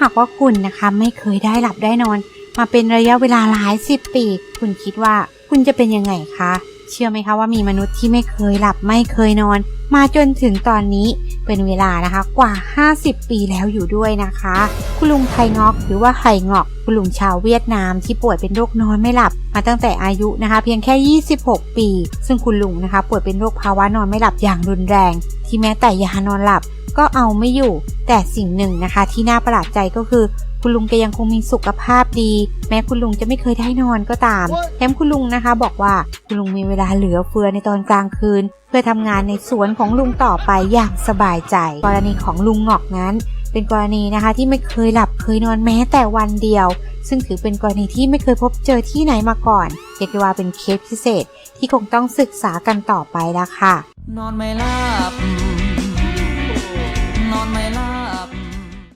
หากว่าคุณนะคะไม่เคยได้หลับได้นอน มาเป็นระยะเวลาหลายสิบปี คุณคิดว่าคุณจะเป็นยังไงคะ เชื่อไหมคะว่ามีมนุษย์ที่ไม่เคยหลับไม่เคยนอน มาจนถึงตอนนี้เป็นเวลานะคะกว่า 50 ปีแล้วอยู่ด้วยนะคะ คุณลุงไทงอกหรือว่าไห่งอก คุณลุงชาวเวียดนามที่ป่วยเป็นโรคนอนไม่หลับ มาตั้งแต่อายุนะคะ เพียงแค่ 26 ปี ซึ่งคุณลุงนะคะป่วยเป็นโรคภาวะนอนไม่หลับอย่างรุนแรง ที่แม้แต่ยานอนหลับก็เอาไม่อยู่ แต่สิ่งหนึ่งนะคะที่น่าประหลาดใจก็คือ คุณลุงแกยังคงมีสุขภาพดี แม้คุณลุงจะไม่เคยได้นอนก็ตามแถมคุณลุงนะคะ บอกว่าคุณลุงมีเวลาเหลือเฟือในตอนกลางคืน เพื่อทำงานในสวนของลุงต่อไปอย่างสบายใจ กรณีของลุงหงอกนั้น เป็นกรณีนะคะที่ไม่เคยหลับเคยนอนแม้แต่วันเดียว ซึ่งถือเป็นกรณีที่ไม่เคยพบเจอที่ไหนมาก่อนเรียกได้ว่าเป็นเคสพิเศษที่คงต้องศึกษากันต่อไปแล้วค่ะ นอนไม่หลับนอนไม่หลั